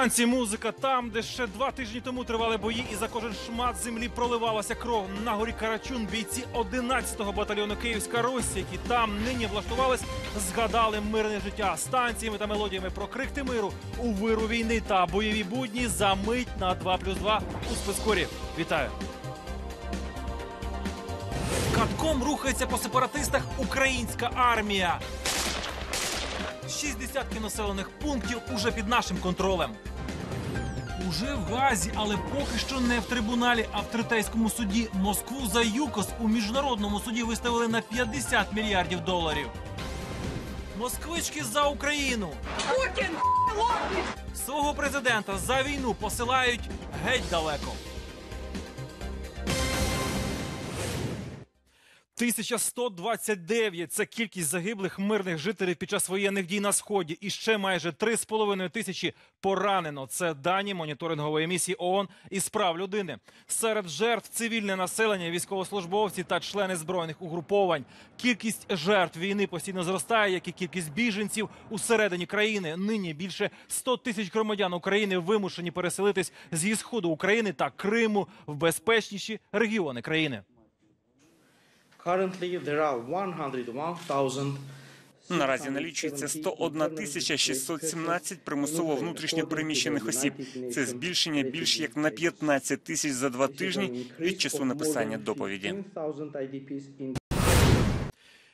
Танці, музика там, де ще два тижні тому тривали бої, і за кожен шмат землі проливалася кров. На горі Карачун бійці 11-го батальйону Київська Русь, які там нині влаштувались, згадали мирне життя з танцями та мелодіями про крикти миру у виру війни та бойові будні за мить на 2 плюс 2 у спецкорі. Вітаю! Катком рухається по сепаратистах українська армія. 60 населених пунктів уже під нашим контролем. Уже в Газі, але поки що не в трибуналі, а в Тритейському суді. Москву за ЮКОС у міжнародному суді виставили на 50 мільярдів доларів. Москвички за Україну. Путін! Свого президента за війну посилають геть далеко. 1129 – це кількість загиблих мирних жителів під час воєнних дій на сході, і ще майже 3,5 тисячі поранено. Це дані моніторингової місії ООН із прав людини. Серед жертв цивільне населення, військовослужбовці та члени збройних угруповань. Кількість жертв війни постійно зростає, як і кількість біженців усередині країни. Нині більше 100 тисяч громадян України вимушені переселитись зі сходу України та Криму в безпечніші регіони країни. Наразі налічується 101 тисяча 617 примусово внутрішньо переміщених осіб. Це збільшення більш як на 15 тисяч за два тижні від часу написання доповіді.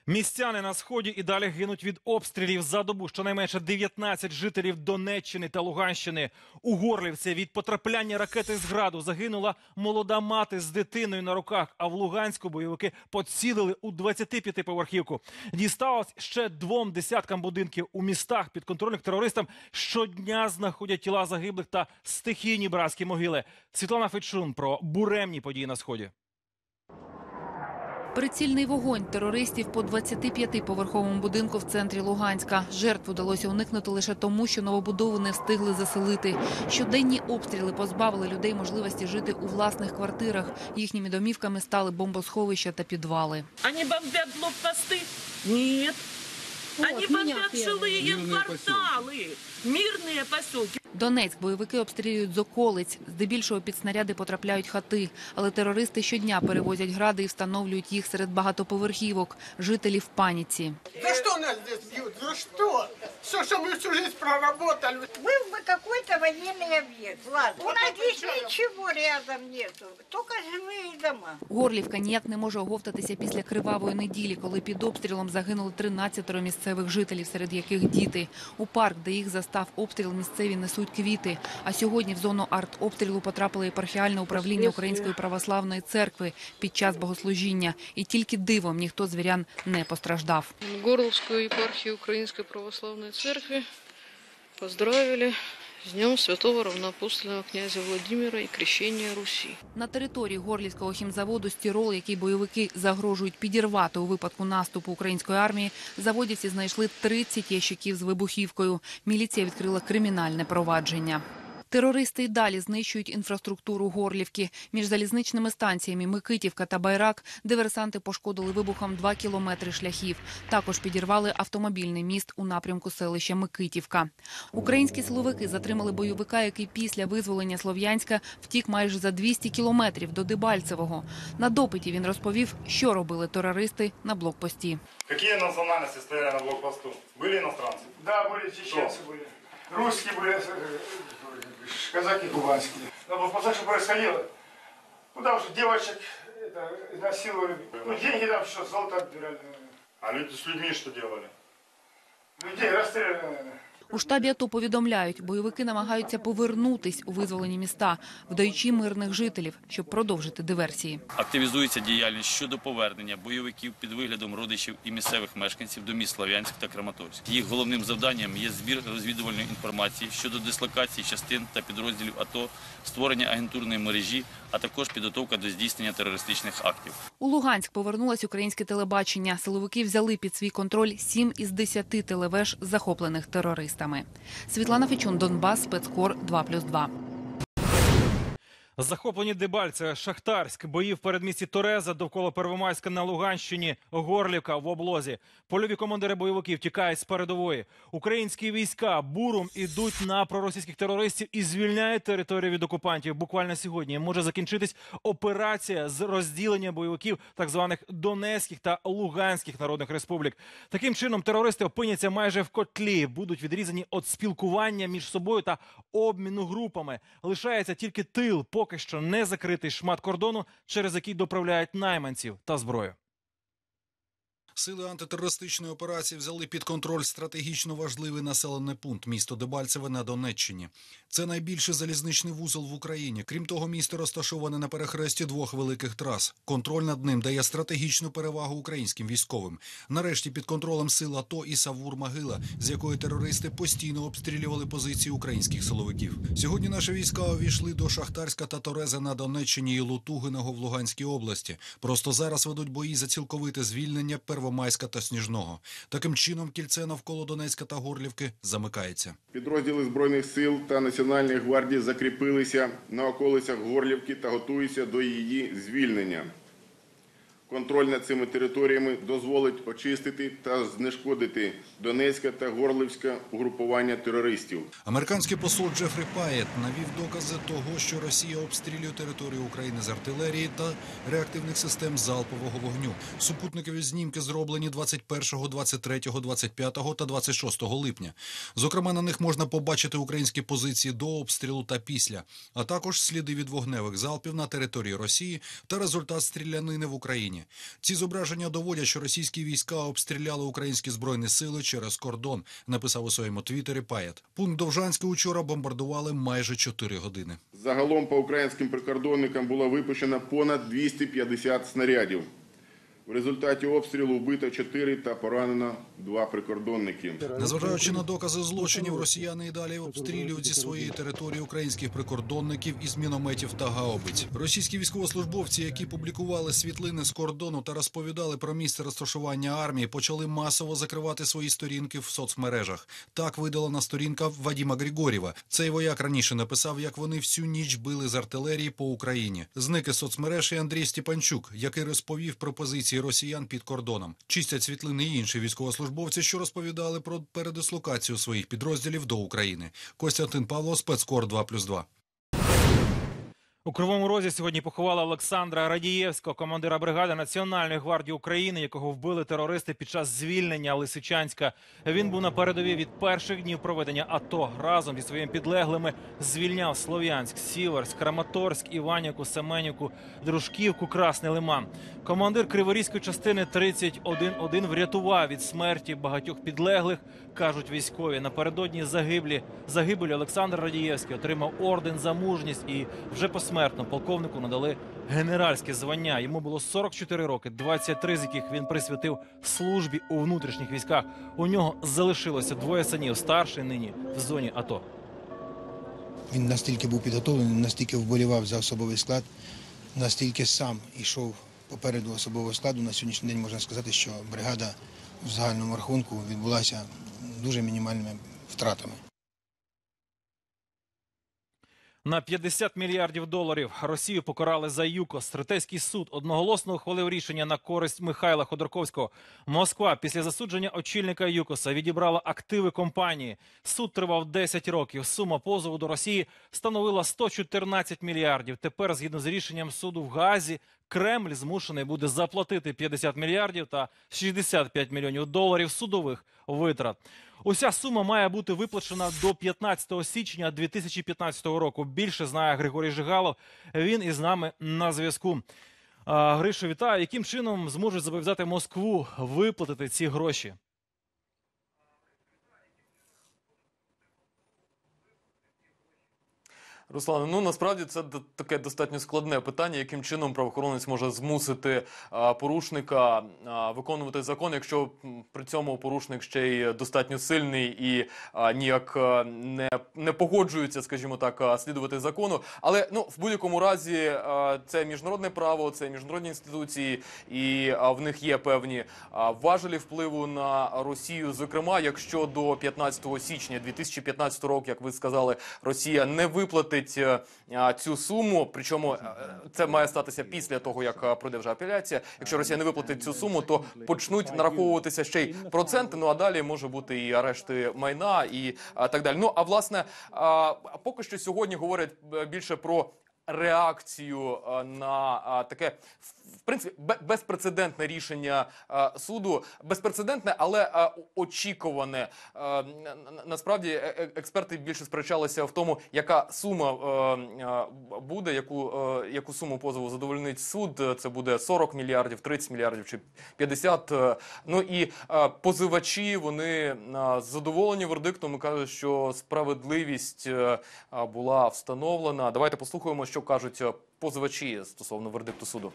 Містяни на сході і далі гинуть від обстрілів за добу. Щонайменше 19 жителів Донеччини та Луганщини. У Горлівці від потрапляння ракети з граду загинула молода мати з дитиною на руках. А в Луганську бойовики поцілили у 25-поверхівку. Дісталось ще двом десяткам будинків у містах підконтрольних терористам. Щодня знаходять тіла загиблих та стихійні братські могили. Світлана Фечун про буремні події на сході. Прицільний вогонь терористів по 25-поверховому будинку в центрі Луганська. Жертв удалося уникнути лише тому, що новобудову не встигли заселити. Щоденні обстріли позбавили людей можливості жити у власних квартирах. Їхніми домівками стали бомбосховища та підвали. Ані бомбят блокпосты? Нет. Они бомбят жилые кварталы, мирные поселки. Донецьк бойовики обстрілюють з околиць. Здебільшого під снаряди потрапляють хати. Але терористи щодня перевозять гради і встановлюють їх серед багатоповерхівок. Жителі в паніці. За что нас здесь бьют? За что? Все, что мы всю жизнь проработали. Был бы какой-то военный объект. Ладно. У нас здесь ничего рядом нету. Только жилые дома. Горлівка ніяк не може оговтатися після кривавої неділі, коли під обстрілом загинули 13 місцевих жителів, серед яких діти. У парк, де їх застав обстріл, місцеві несуть квіти. А сьогодні в зону артобстрілу потрапило єпархіальне управління Української православної церкви під час богослужіння. І тільки дивом ніхто з вірян не постраждав. Горловскую епархию Украинской Православной Церкви поздравили з Днем Святого Равноапостольного князя Владимира і крещення Русі На території Горлівського хімзаводу «Стірол», який бойовики загрожують підірвати у випадку наступу української армії, заводівці знайшли 30 ящиків з вибухівкою. Міліція відкрила кримінальне провадження. Терористи й далі знищують інфраструктуру Горлівки. Між залізничними станціями Микитівка та Байрак диверсанти пошкодили вибухом 2 кілометри шляхів. Також підірвали автомобільний міст у напрямку селища Микитівка. Українські силовики затримали бойовика, який після визволення Слов'янська втік майже за 200 кілометрів до Дебальцевого. На допиті він розповів, що робили терористи на блокпості. Какие национальности стояли на блокпосту? Были иностранцы? Да, были чеченцы были. Русские были, э, казаки кубанские. На блокпостах что происходило? Ну там же девочек это, насиловали. Ну деньги там что, золото отбирали. А люди с людьми что делали? Людей расстреляли, наверное. У штабі АТО повідомляють, бойовики намагаються повернутись у визволені міста, вдаючи мирних жителів, щоб продовжити диверсії. Активізується діяльність щодо повернення бойовиків під виглядом родичів і місцевих мешканців до міст Слов'янськ та Краматорськ. Їх головним завданням є збір розвідувальної інформації щодо дислокації частин та підрозділів АТО, створення агентурної мережі, а також підготовка до здійснення терористичних актів. У Луганськ повернулось українське телебачення. Силовики взяли під свій контроль сім із десяти телевеж, захоплених терористами. Світлана Фечун, Донбас, спецкор 2+,2. Захоплені Дебальцеве, Шахтарськ, бої в передмісті Тореза довкола Первомайська на Луганщині, Горлівка в облозі. Польові командири бойовиків тікають з передової. Українські війська буром ідуть на проросійських терористів і звільняють територію від окупантів. Буквально сьогодні може закінчитись операція з розділення бойовиків так званих Донецьких та Луганських народних республік. Таким чином терористи опиняться майже в котлі, будуть відрізані від спілкування між собою та обміну групами. Лишається тільки тил, поки що не закритий шмат кордону, через який доправляють найманців та зброю. Сили антитерористичної операції взяли під контроль стратегічно важливий населений пункт місто Дебальцеве на Донеччині. Це найбільший залізничний вузол в Україні. Крім того, місто розташоване на перехресті двох великих трас. Контроль над ним дає стратегічну перевагу українським військовим. Нарешті під контролем сил АТО і Савур Могила, з якої терористи постійно обстрілювали позиції українських силовиків. Сьогодні наші війська увійшли до Шахтарська та Тореза на Донеччині і Лутугиного в Луганській області. Просто зараз ведуть бої за цілковите звільнення Первомайська та Сніжного. Таким чином кільце навколо Донецька та Горлівки замикається. Підрозділи Збройних сил та Національної гвардії закріпилися на околицях Горлівки та готуються до її звільнення. Контроль над цими територіями дозволить очистити та знешкодити Донецьке та Горлівське угрупування терористів. Американський посол Джефрі Паєт навів докази того, що Росія обстрілює територію України з артилерії та реактивних систем залпового вогню. Супутникові знімки зроблені 21, 23, 25 та 26 липня. Зокрема, на них можна побачити українські позиції до обстрілу та після, а також сліди від вогневих залпів на території Росії та результат стрілянини в Україні. Ці зображення доводять, що російські війська обстріляли українські збройні сили через кордон. Написав у своєму твіттері Паєт. Пункт Довжанська учора бомбардували майже 4 години. Загалом по українським прикордонникам було випущено понад 250 снарядів. В результаті обстрілу вбито 4 та поранено 2 прикордонники. Незважаючи на докази злочинів, росіяни і далі обстрілюють зі своєї території українських прикордонників із мінометів та гаубиць. Російські військовослужбовці, які публікували світлини з кордону та розповідали про місце розташування армії, почали масово закривати свої сторінки в соцмережах. Так видалена сторінка Вадіма Григорєва. Цей вояк раніше написав, як вони всю ніч били з артилерії по Україні. Зник із соцмереж і Андрій Степанчук, який розповів про позиції росіян під кордоном. Чистять світлини і інші військовослужбовці, що розповідали про передислокацію своїх підрозділів до України. Костянтин Павло, спецкор 2+,2. У Кривому Розі сьогодні поховали Олександра Радієвського, командира бригади Національної гвардії України, якого вбили терористи під час звільнення Лисичанська. Він був на передовій від перших днів проведення АТО. Разом зі своїми підлеглими звільняв Слов'янськ, Сіверськ, Краматорськ, Іванівку, Семенівку, Дружківку, Красний Лиман. Командир Криворізької частини 31-1 врятував від смерті багатьох підлеглих, кажуть військові. Напередодні загиблі загибелі Олександр Радієвський отримав орден за мужність і вже посмертно полковнику надали генеральське звання. Йому було 44 роки, 23 з яких він присвятив службі у внутрішніх військах. У нього залишилося двоє синів, старший нині в зоні АТО. Він настільки був підготовлений, настільки вболівав за особовий склад, настільки сам йшов попереду особового складу. На сьогоднішній день можна сказати, що бригада в загальному рахунку відбулася дуже мінімальними втратами. На 50 мільярдів доларів Росію покарали за ЮКОС. Третейський суд одноголосно ухвалив рішення на користь Михайла Ходорковського. Москва після засудження очільника ЮКОСа відібрала активи компанії. Суд тривав 10 років. Сума позову до Росії становила 114 мільярдів. Тепер, згідно з рішенням суду в Газі, Кремль змушений буде заплатити 50 мільярдів та 65 мільйонів доларів судових витрат. Уся сума має бути виплачена до 15 січня 2015 року. Більше знає Григорій Жигалов. Він із нами на зв'язку. Гришу, вітаю. Яким чином зможуть зобов'язати Москву виплатити ці гроші? Руслане, ну насправді це таке достатньо складне питання, яким чином правоохоронець може змусити а, порушника а, виконувати закон, якщо при цьому порушник ще й достатньо сильний і а, ніяк не, не погоджується, скажімо так, слідувати закону. Але ну в будь-якому разі а, це міжнародне право, це міжнародні інституції, і а, в них є певні а, важелі впливу на Росію. Зокрема, якщо до 15 січня 2015 року, як ви сказали, Росія не виплатить виплатить е, цю суму. Причому е, це має статися після того, як е, пройде вже апеляція. Якщо Росія не виплатить цю суму, то почнуть нараховуватися ще й проценти. Ну а далі може бути і арешти майна, і так далі. Ну а власне, поки що сьогодні говорять більше про. Реакцію на таке принципі безпрецедентне рішення е, суду, безпрецедентне, але е, очікуване. Е, Насправді експерти більше сперечалися в тому, яка сума буде, яку, яку суму позову задовольнить суд. Це буде 40 мільярдів, 30 мільярдів чи 50. Е, Ну і позивачі вони задоволені вердиктом і кажуть, що справедливість була встановлена. Давайте послухаємо, що кажуть позивачі стосовно вердикту суду.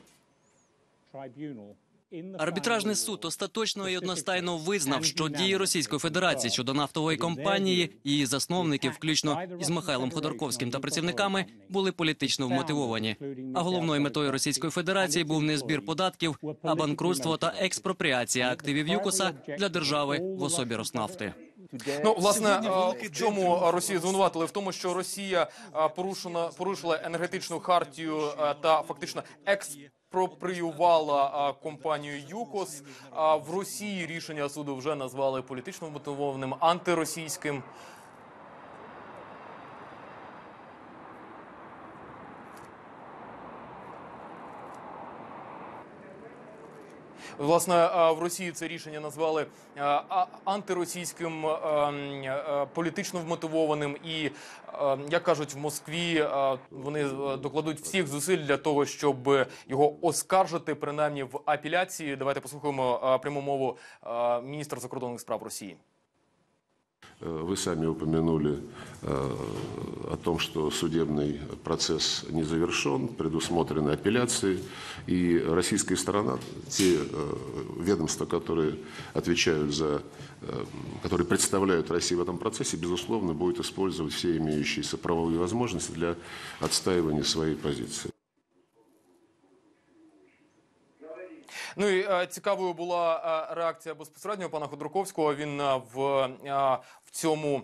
Арбітражний суд остаточно і одностайно визнав, що дії Російської Федерації щодо нафтової компанії і її засновників, включно із Михайлом Ходорковським та працівниками, були політично вмотивовані. А головною метою Російської Федерації був не збір податків, а банкрутство та експропріація активів ЮКОСа для держави в особі Роснафти. Ну, власне, в чому Росію звинуватили? В тому, що Росія порушена порушила енергетичну хартію та фактично експропріювала компанію ЮКОС. А в Росії рішення суду вже назвали політично мотивованим антиросійським. Власне, в Росії це рішення назвали антиросійським, політично вмотивованим, і як кажуть в Москві, вони докладуть всіх зусиль для того, щоб його оскаржити, принаймні в апеляції. Давайте послухаємо пряму мову міністра закордонних справ Росії. Э, Вы сами упомянули э, о том, что судебный процесс не завершен, предусмотрены апелляции, и российская сторона, те э, ведомства, которые отвечают за, которые представляют Россию в этом процессе, безусловно, будут использовать все имеющиеся правовые возможности для отстаивания своей позиции. Ну і е, цікавою була е, реакція безпосередньо пана Ходорковського. Він е, в, в цьому.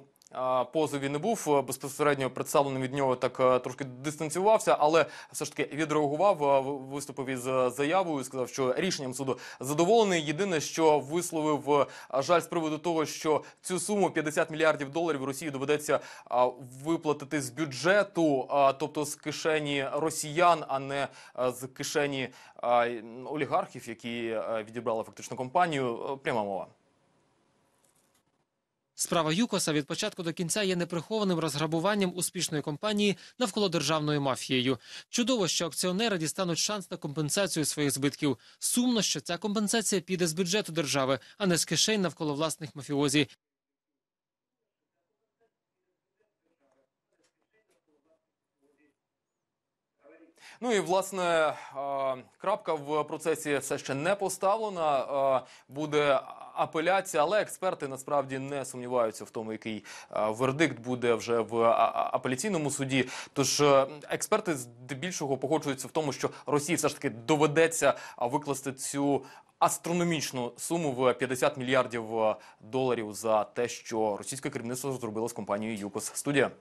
Позові не був е, безпосередньо представлений від нього, так е, трошки дистанціювався, але все ж таки відреагував, е, виступив із заявою, сказав, що рішенням суду задоволений. Єдине, що висловив жаль з приводу того, що цю суму 50 мільярдів доларів Росії доведеться виплатити з бюджету, тобто з кишені росіян, а не з кишені олігархів, які відібрали фактично компанію. Пряма мова. Справа ЮКОСа від початку до кінця є неприхованим розграбуванням успішної компанії навколо державною мафією. Чудово, що акціонери дістануть шанс на компенсацію своїх збитків. Сумно, що ця компенсація піде з бюджету держави, а не з кишень навколо власних мафіозі. Ну і власне е, крапка в процесі все ще не поставлена. Е, Буде апеляція, але експерти насправді не сумніваються в тому, який е, вердикт буде вже в апеляційному суді. Тож експерти здебільшого погоджуються в тому, що Росії все ж таки доведеться викласти цю. Астрономічну суму в 50 мільярдів доларів за те, що російське керівництво зробило з компанією ЮКОС. Студія.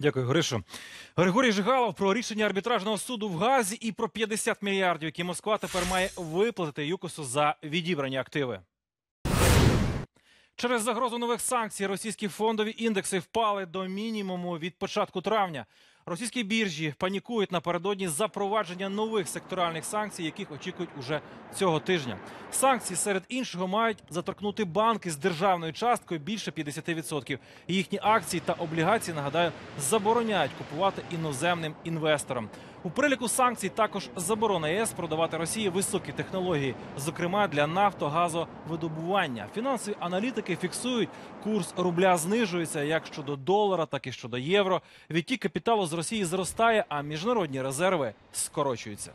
Дякую, Гришо. Григорій Жигалов про рішення арбітражного суду в Газі і про 50 мільярдів, які Москва тепер має виплатити ЮКОСу за відібрані активи. Через загрозу нових санкцій російські фондові індекси впали до мінімуму від початку травня. Російські біржі панікують напередодні запровадження нових секторальних санкцій, яких очікують уже цього тижня. Санкції серед іншого мають заторкнути банки з державною часткою більше 50%. І Їхні акції та облігації нагадаю забороняють купувати іноземним інвесторам. У переліку санкцій також заборона ЄС продавати Росії високі технології, зокрема для нафтогазовидобування. Фінансові аналітики фіксують, курс рубля знижується як щодо долара, так і щодо євро. Відтік капіталу з Росії зростає, а міжнародні резерви скорочуються.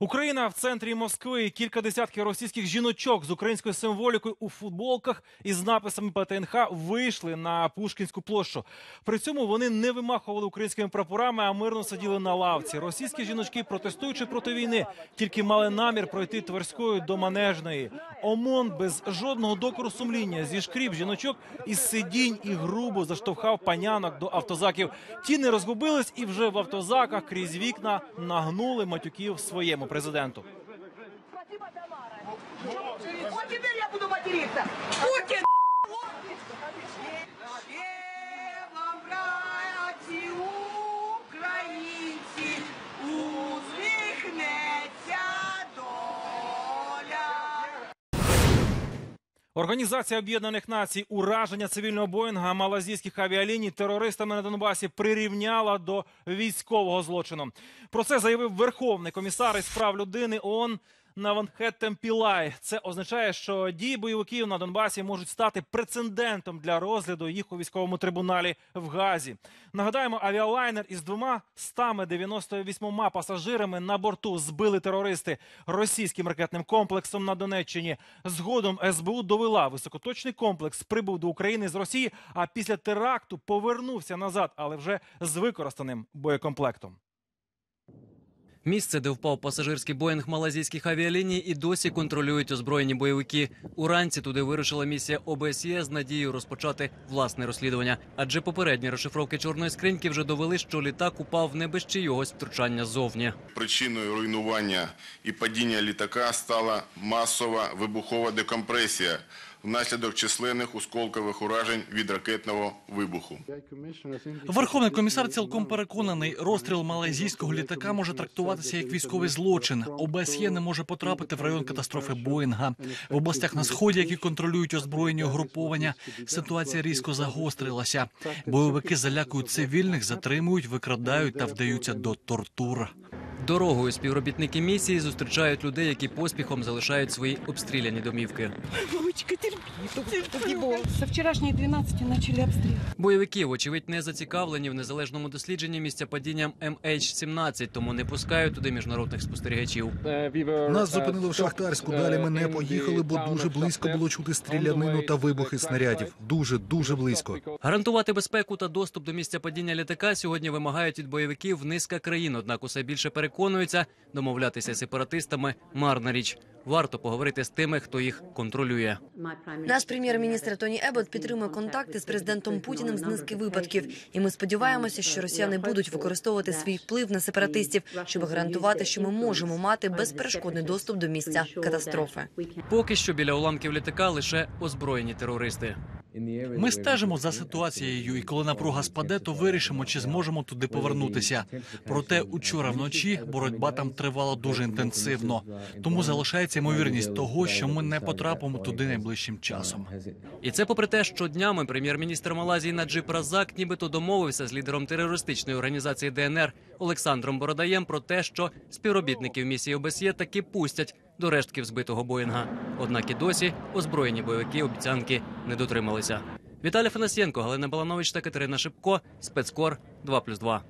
Україна в центрі Москви. Кілька десятків російських жіночок з українською символікою у футболках із написами ПТНХ вийшли на Пушкінську площу. При цьому вони не вимахували українськими прапорами, а мирно сиділи на лавці. Російські жіночки, протестуючи проти війни, тільки мали намір пройти Тверською до Манежної. ОМОН без жодного докору сумління зішкріб жіночок із сидінь і грубо заштовхав панянок до автозаків. Ті не розгубились і вже в автозаках крізь вікна нагнули матюків своєму президенту. Вот Організація Об'єднаних Націй ураження цивільного боїнга малазійських авіаліній терористами на Донбасі прирівняла до військового злочину. Про це заявив Верховний комісар із прав людини ООН Наванхеттем Пілай. Це означає, що дії бойовиків на Донбасі можуть стати прецедентом для розгляду їх у військовому трибуналі в Газі. Нагадаємо, авіалайнер із двома 198 пасажирами на борту збили терористи російським ракетним комплексом на Донеччині. Згодом СБУ довела високоточний комплекс прибув до України з Росії, а після теракту повернувся назад, але вже з використаним боєкомплектом. Місце, де впав пасажирський боїнг малазійських авіаліній, і досі контролюють озброєні бойовики. Уранці туди вирушила місія ОБСЄ з надією розпочати власне розслідування. Адже попередні розшифровки чорної скриньки вже довели, що літак упав не без чийогось втручання зовні. Причиною руйнування і падіння літака стала масова вибухова декомпресія внаслідок численних осколкових уражень від ракетного вибуху. Верховний комісар цілком переконаний, розстріл малайзійського літака може трактуватися як військовий злочин. ОБСЄ не може потрапити в район катастрофи Боїнга. В областях на сході, які контролюють озброєні угруповання, ситуація різко загострилася. Бойовики залякують цивільних, затримують, викрадають та вдаються до тортур. Дорогою співробітники місії зустрічають людей, які поспіхом залишають свої обстріляні домівки. Мамочка. Со вчерашней 12 начали обстрел. Бойовики, вочевидь, не зацікавлені в незалежному дослідженні місця падіння MH17, тому не пускають туди міжнародних спостерігачів. Нас зупинили в Шахтарську. Далі ми не поїхали, бо дуже близько було чути стрілянину та вибухи снарядів. Дуже дуже близько. Гарантувати безпеку та доступ до місця падіння літака сьогодні вимагають від бойовиків низка країн. Однак усе більше переконуються, домовлятися з сепаратистами марна річ. Варто поговорити з тими, хто їх контролює. Наш прем'єр-міністр Тоні Ебот підтримує контакти з президентом Путіним з низки випадків, і ми сподіваємося, що росіяни будуть використовувати свій вплив на сепаратистів, щоб гарантувати, що ми можемо мати безперешкодний доступ до місця катастрофи. Поки що біля уламків літака лише озброєні терористи. Ми стежимо за ситуацією, і коли напруга спаде, то вирішимо, чи зможемо туди повернутися. Проте учора вночі боротьба там тривала дуже інтенсивно. Тому залишається ймовірність того, що ми не потрапимо туди найближчим часом. І це попри те, що днями прем'єр-міністр Малайзії Наджип Разак нібито домовився з лідером терористичної організації ДНР Олександром Бородаєм про те, що співробітників місії ОБСЄ таки пустять до рештків збитого Боїнга. Однак і досі озброєні бойовики обіцянки не дотрималися. Віталій Фанасьєнко, Галина Баланович та Катерина Шипко. Спецкор 2+,2.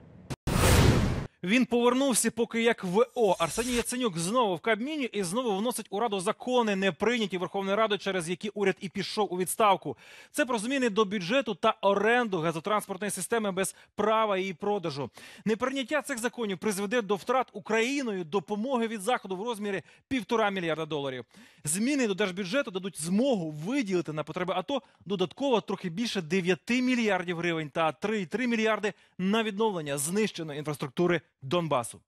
Він повернувся, поки як ВО. Арсеній Яценюк знову в Кабміні і знову вносить у раду закони, не прийняті Верховною Радою, через які уряд і пішов у відставку. Це про зміни до бюджету та оренду газотранспортної системи без права її продажу. Неприйняття цих законів призведе до втрат Україною допомоги від заходу в розмірі півтора мільярда доларів. Зміни до держбюджету дадуть змогу виділити на потреби АТО додатково трохи більше 9 мільярдів гривень та 3,3 мільярди на відновлення знищеної інфраструктури Донбасу.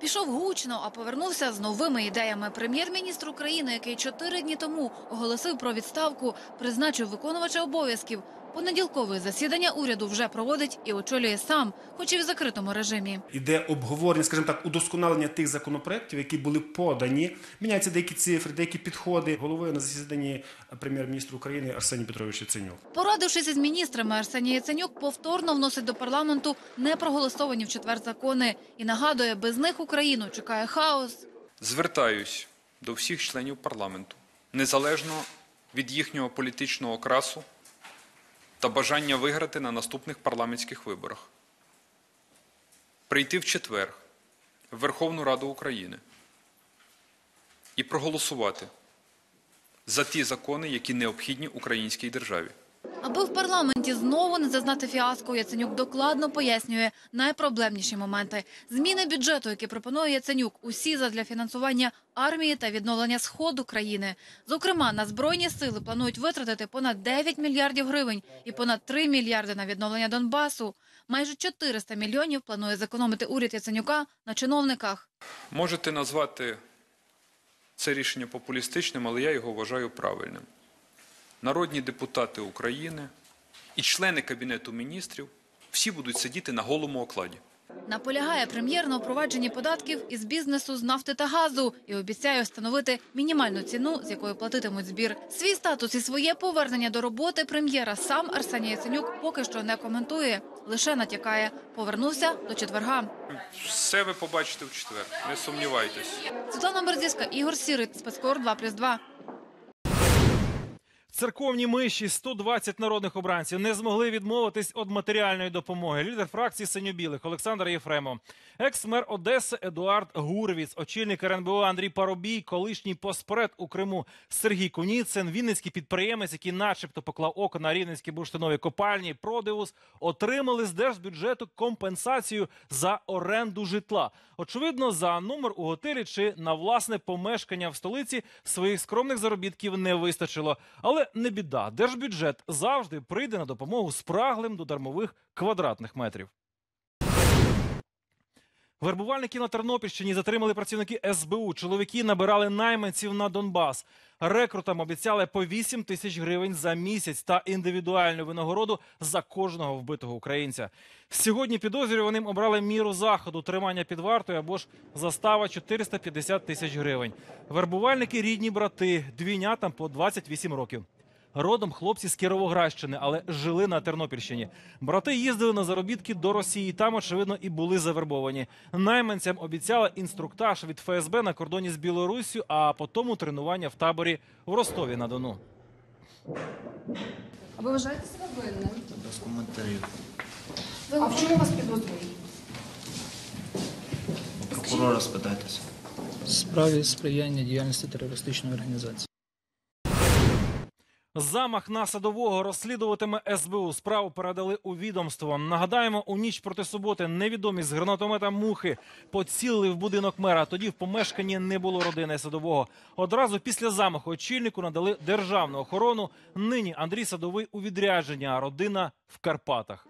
Пішов гучно, а повернувся з новими ідеями. Прем'єр-міністр України, який чотири дні тому оголосив про відставку, призначив виконувача обов'язків. Понеділкове засідання уряду вже проводить і очолює сам, хоч і в закритому режимі. Іде обговорення, скажімо так, удосконалення тих законопроєктів, які були подані. Міняються деякі цифри, деякі підходи. Головою на засіданні прем'єр-міністр України Арсеній Петрович Яценюк. Порадившись із міністрами, Арсеній Яценюк повторно вносить до парламенту непроголосовані в четвер закони і нагадує, без них Україну чекає хаос. Звертаюсь до всіх членів парламенту, незалежно від їхнього політичного окрасу та бажання виграти на наступних парламентських виборах. Прийти в четвер в Верховну Раду України і проголосувати за ті закони, які необхідні українській державі. Аби в парламенті знову не зазнати фіаско, Яценюк докладно пояснює найпроблемніші моменти. Зміни бюджету, які пропонує Яценюк, усі задля фінансування армії та відновлення сходу країни. Зокрема, на збройні сили планують витратити понад 9 мільярдів гривень і понад 3 мільярди на відновлення Донбасу. Майже 400 мільйонів планує зекономити уряд Яценюка на чиновниках. Можете назвати це рішення популістичним, але я його вважаю правильним. Народні депутати України і члени Кабінету міністрів всі будуть сидіти на голому окладі. Наполягає прем'єр на впровадженні податків із бізнесу з нафти та газу і обіцяє встановити мінімальну ціну, з якої платитимуть збір. Свій статус і своє повернення до роботи прем'єра сам Арсеній Яценюк поки що не коментує, лише натякає. Повернувся до четверга. Все ви побачите в четвер, не сумнівайтесь. Світлана Берзівська, Ігор Сірий, спецкор 2+,2. Церковні миші 120 народних обранців не змогли відмовитись від матеріальної допомоги. Лідер фракції синьо-білих Олександр Єфремов, екс-мер Одеси Едуард Гурвіц, очільник РНБО Андрій Парубій, колишній постпред у Криму Сергій Куніцин, вінницький підприємець, який, начебто, поклав око на рівненські бурштинові копальні, Продеус, отримали з держбюджету компенсацію за оренду житла. Очевидно, за номер у готелі чи на власне помешкання в столиці своїх скромних заробітків не вистачило. Але не біда. Держбюджет завжди прийде на допомогу спраглим до дармових квадратних метрів. Вербувальників на Тернопільщині затримали працівники СБУ. Чоловіки набирали найманців на Донбас. Рекрутам обіцяли по 8 тисяч гривень за місяць та індивідуальну винагороду за кожного вбитого українця. Сьогодні підозрюваним обрали міру заходу тримання під вартою або ж застава 450 тисяч гривень. Вербувальники рідні брати, двійнятам по 28 років. Родом хлопці з Кіровоградщини, але жили на Тернопільщині. Брати їздили на заробітки до Росії. Там, очевидно, і були завербовані. Найманцям обіцяли інструктаж від ФСБ на кордоні з Білоруссю, а потім тренування в таборі в Ростові на Дону. А ви вважаєте себе винним? Без коментарів. А в чому вас підозрюють? Прокурора спитайтеся. справі сприяння діяльності терористичної організації. Замах на садового розслідуватиме СБУ. Справу передали у відомство. Нагадаємо, у ніч проти суботи невідомі з гранатомета мухи поцілили в будинок мера. Тоді в помешканні не було родини садового. Одразу після замаху очільнику надали державну охорону. Нині Андрій Садовий у відрядження, а родина в Карпатах.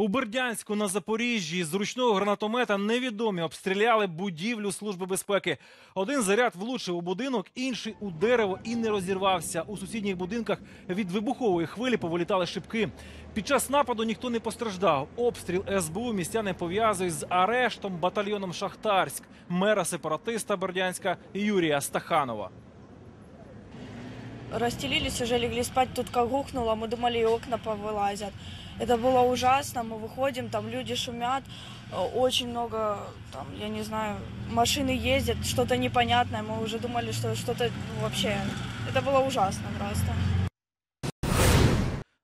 У Бердянську на Запоріжжі з ручного гранатомета невідомі обстріляли будівлю Служби безпеки. Один заряд влучив у будинок, інший у дерево і не розірвався. У сусідніх будинках від вибухової хвилі повилітали шибки. Під час нападу ніхто не постраждав. Обстріл СБУ містяни пов'язують з арештом батальйоном Шахтарськ, мера сепаратиста Бердянська Юрія Стаханова. расстелились, уже легли спать, тут как гухнуло, мы думали, и окна повылазят. Это было ужасно, мы выходим, там люди шумят, э, очень много, там, я не знаю, машины ездят, что-то непонятное, мы уже думали, что что-то ну, вообще, это было ужасно просто.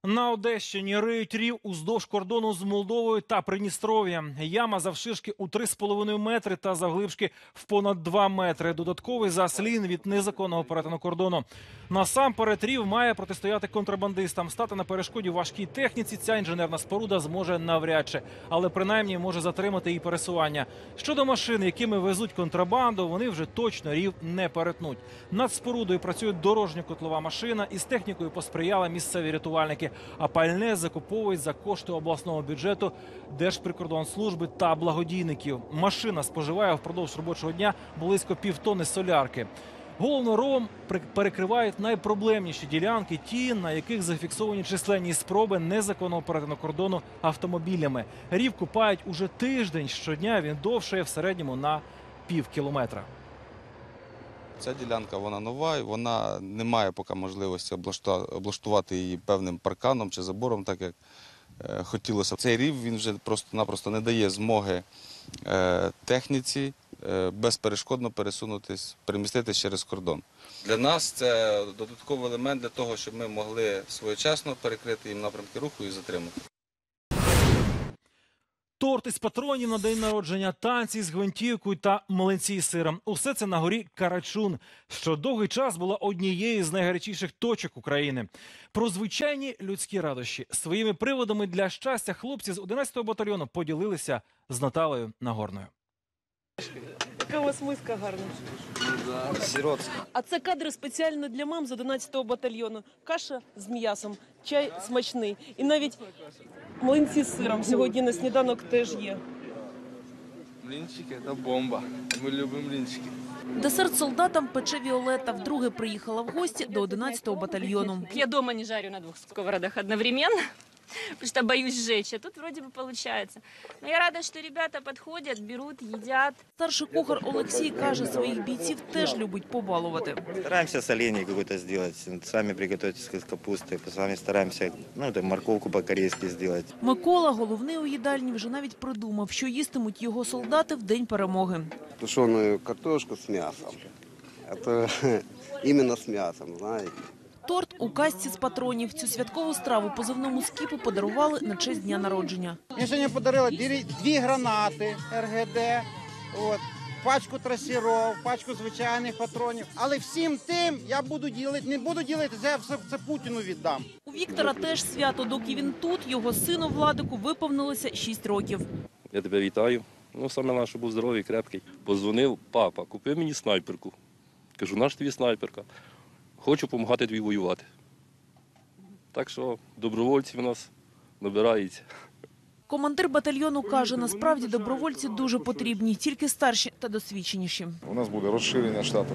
На Одещині риють рів уздовж кордону з Молдовою та Придністров'ям. Яма завширшки у 3,5 метри та завглибшки в понад 2 метри. Додатковий заслін від незаконного перетину кордону. Насамперед рів має протистояти контрабандистам. Стати на перешкоді важкій техніці ця інженерна споруда зможе навряд чи, але принаймні може затримати її пересування. Щодо машин, якими везуть контрабанду, вони вже точно рів не перетнуть. Над спорудою працює дорожньо-котлова машина. Із технікою посприяли місцеві рятувальники. А пальне закуповують за кошти обласного бюджету Держприкордонслужби та благодійників. Машина споживає впродовж робочого дня близько півтони солярки. Головно при- перекривають найпроблемніші ділянки, ті, на яких зафіксовані численні спроби незаконного перетину кордону автомобілями. Рів купають уже тиждень. Щодня він довшає в середньому на пів кілометра. Ця ділянка вона нова, і вона не має поки можливості облаштувати її певним парканом чи забором, так як е, хотілося. Цей рів він вже просто-напросто не дає змоги е, техніці е, безперешкодно пересунутись, переміститись через кордон. Для нас це додатковий елемент для того, щоб ми могли своєчасно перекрити їм напрямки руху і затримати. Торт із патронів на день народження, танці з гвинтівкою та млинці з сиром. Усе це на горі Карачун, що довгий час була однією з найгарячіших точок України. Про звичайні людські радощі своїми приводами для щастя хлопці з 11-го батальйону поділилися з Наталею Нагорною. Яка у вас миска гарна. А це кадри спеціально для мам з 11-го батальйону. Каша з м'ясом, чай смачний. І навіть млинці з сиром сьогодні на сніданок теж є. Блинчики – это бомба. Мы любим блинчики. Десерт солдатам пече Віолетта. Вдруге приїхала в гості до 11-го батальйону. Я дома не жарю на двух сковородах одновременно, потому что боюсь сжечь. А тут вроде бы получается. Но я рада, что ребята подходят, берут, едят. Старший кухар Олексій каже, своїх бійців теж любить побалувати. Стараемся соленье какое-то сделать, сами приготовить из капусты, сами стараемся, ну, там, морковку по-корейски сделать. Микола, головний у їдальні, вже навіть придумав, що їстимуть його солдати в день перемоги. тушеную картошку с мясом. Это именно с мясом, знаете. Торт у касті з патронів. Цю святкову страву позивному скіпу подарували на честь дня народження. Мені сьогодні подарили дві, дві гранати РГД, от, пачку трасіров, пачку звичайних патронів. Але всім тим я буду ділити, не буду ділити, це я все це Путіну віддам. У Віктора теж свято, доки він тут, його сину Владику виповнилося 6 років. Я тебе вітаю. Ну, саме головне, щоб був здоровий, крепкий. Позвонив, папа, купи мені снайперку. Кажу, наш тобі снайперка. Хочу допомагати тобі воювати. Так що добровольців у нас набирається. Командир батальйону каже, насправді добровольці дуже потрібні, тільки старші та досвідченіші. У нас буде розширення штату.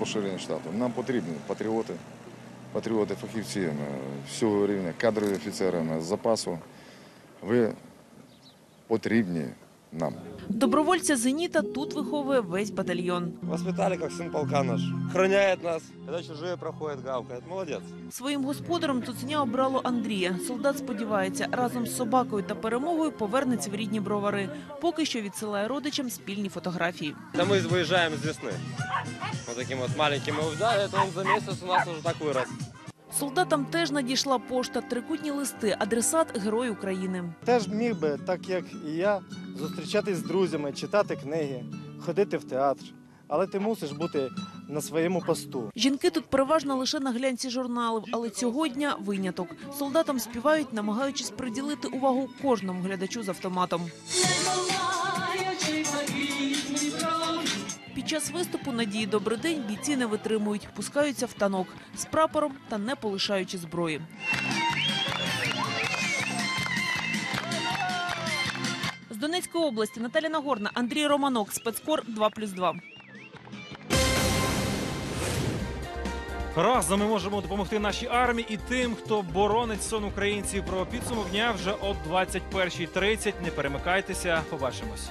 Розширення штату. Нам потрібні патріоти, патріоти, фахівці е, всього рівня, кадрові офіцери е, з запасу. Ви потрібні нам. Добровольця Зеніта тут виховує весь батальйон. Воспитали, как сын полка наш. Охраняет нас. Когда чужие проходят, гавкает. Молодец. Своїм господарем цуценя обрало Андрія. Солдат сподівається, разом з собакою та перемогою повернеться в рідні бровари. Поки що відсилає родичам спільні фотографії. Да мы выезжаем с весны. Вот таким вот маленьким. И да, это он за месяц у нас уже так вырос. Солдатам теж надійшла пошта, трикутні листи, адресат Герой України. Теж міг би, так як і я, зустрічатись з друзями, читати книги, ходити в театр. Але ти мусиш бути на своєму посту. Жінки тут переважно лише на глянці журналів, але цього дня виняток. Солдатам співають, намагаючись приділити увагу кожному глядачу з автоматом. Під час виступу Надії Добрий день бійці не витримують, пускаються в танок з прапором та не полишаючи зброї. Донецької області Наталя Нагорна, Андрій Романок, спецкор 2+,2. Разом ми можемо допомогти нашій армії і тим, хто боронить сон українців. Про підсумок дня вже о 21.30. Не перемикайтеся. Побачимось.